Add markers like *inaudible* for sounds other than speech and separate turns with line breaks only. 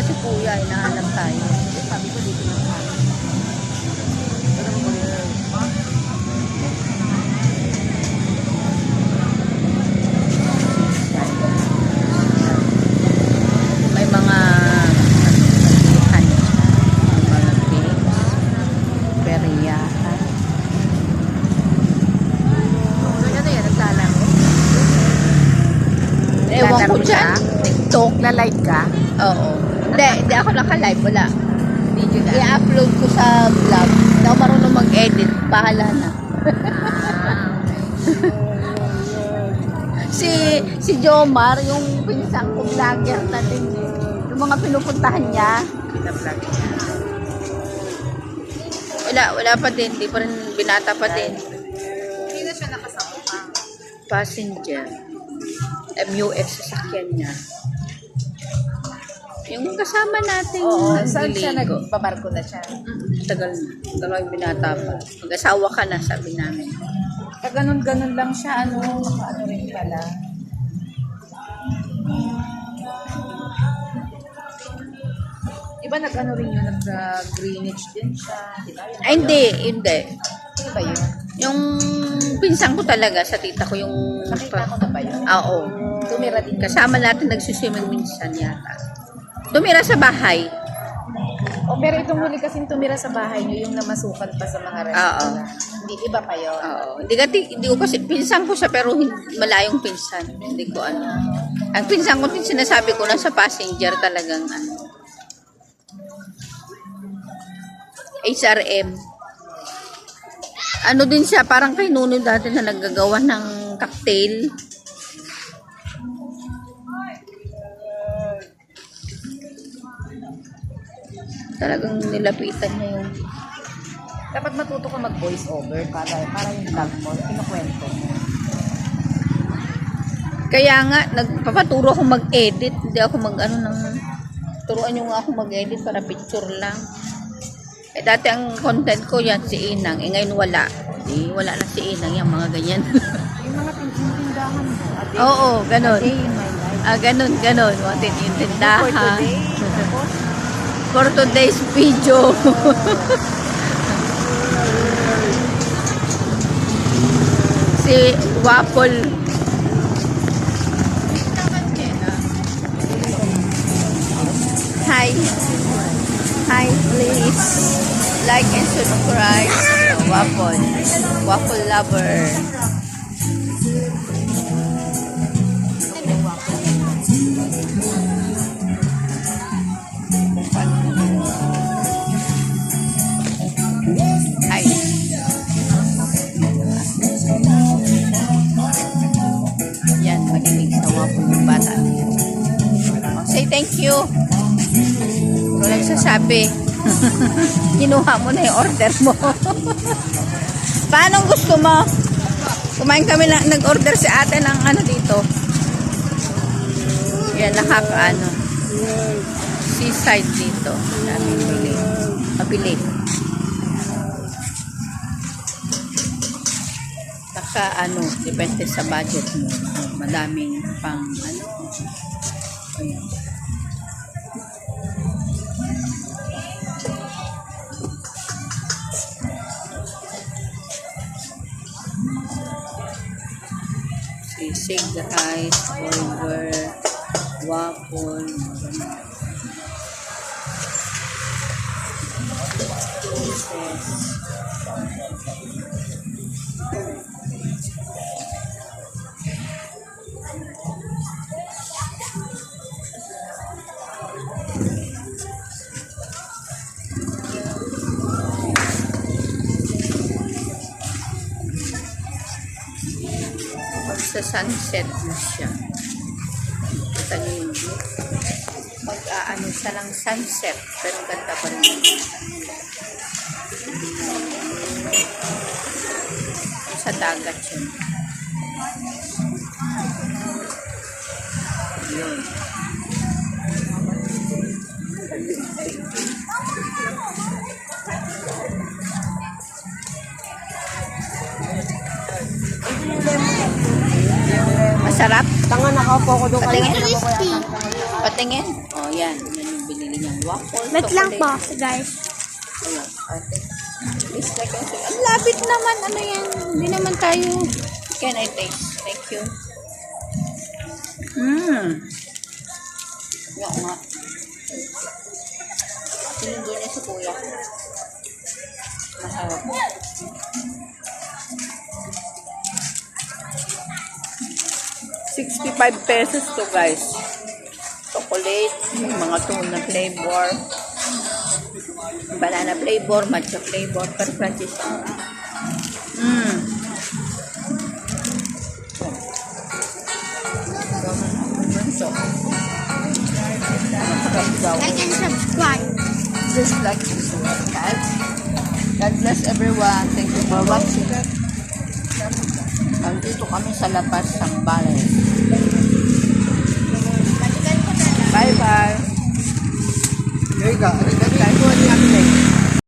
Na si Kuya, hinahanap tayo.
Sabi ko dito na sa akin.
Ewan ko dyan. TikTok.
Nagla-live ka?
Oo. Hindi, hindi ako naka-live. Wala.
Video na?
I-upload ko sa vlog. Hindi ako marunong mag-edit. Bahala na. *laughs* si si Jomar, yung pinsang ko vlogger natin. Yung mga pinupuntahan niya.
Pina-vlog.
Wala, wala pa din. Di pa rin binata pa din.
Hindi na siya nakasama pa.
Passenger. MUF sasakyan niya. Yung kasama natin.
Oo. Saan siya nagbabarko na siya?
Mm, Tagal na. Tagal yung binata pa. Mag-asawa ka na, sabi namin.
Pag ganun-ganun lang siya, ano, ano rin pala. Iba nag-ano rin yun, nag-greenwich din siya.
Ay, hindi. Hindi.
Ano ba yun?
Yung pinsan ko talaga sa tita ko yung...
Nakita ko na ba yun?
Ah, Oo.
Tumira din.
Kasama natin nagsuswimming minsan yata. Tumira sa bahay.
O, pero itong huli kasing tumira sa bahay niyo, yung namasukan pa sa mga restaurant. Hindi, iba pa yun.
Oo. Hindi, ka, hindi ko kasi, pinsan ko siya pero hindi, malayong pinsan. Hindi ko ano. Ang pinsan ko din sinasabi ko, nasa passenger talagang ano. HRM. Ano din siya, parang kay Nuno dati na naggagawa ng cocktail. Talagang nilapitan niya yung
Dapat matuto ka mag-voice over para, para yung vlog mo, kinukwento mo.
Kaya nga, nagpapaturo ako mag-edit. Hindi ako mag-ano ng... Turuan nyo nga ako mag-edit para picture lang. Eh, dati ang content ko yan, si Inang. Eh, ngayon wala. Di, wala na si Inang, *laughs* yung mga ganyan.
Yung mga tindahan mo, a day,
Oo, ganun. ah, ganun, ganun. Mga
For
tindahan.
today, tapos, *laughs*
For today's video. *laughs* si Waffle. Hi. Hi, please. Like and subscribe. Waffle. Waffle lover. Yan, makinig sa waffle yung bata. Say thank you. Ikaw lang sasabi. Kinuha mo na yung order mo. Paano gusto mo? Kumain kami na, nag-order si ate ng ano dito. Yan, nakaka ano. Seaside dito. Dami pili. Mabili. Saka ano, depende sa budget mo. Madaming pang ano. Ayan. Sisig, rice, burger, waffle, ganun. Pag sa sunset na siya. Kita niyo yung view. Pag aano siya ng sunset, pero ganda pa rin. Sa dagat yun. Yun.
Doon
Patingin. Patingin. Oh, Yan, yan yung binili niyang waffle.
Wait lang po, guys.
Ayan, ate. Please like and. Ang labit naman. Ano yan? Hindi naman tayo. Can I taste? Thank you. Mmm. Yan nga. Sinundo niya si kuya. 65 pesos to guys. Chocolate, mga tuna flavor, banana flavor, matcha flavor, per franchise. Mmm.
Like and subscribe.
Just like and subscribe. God bless everyone. Thank you for watching. Nandito kami sa labas ng balay. Bye-bye.
There you go. Bye-bye.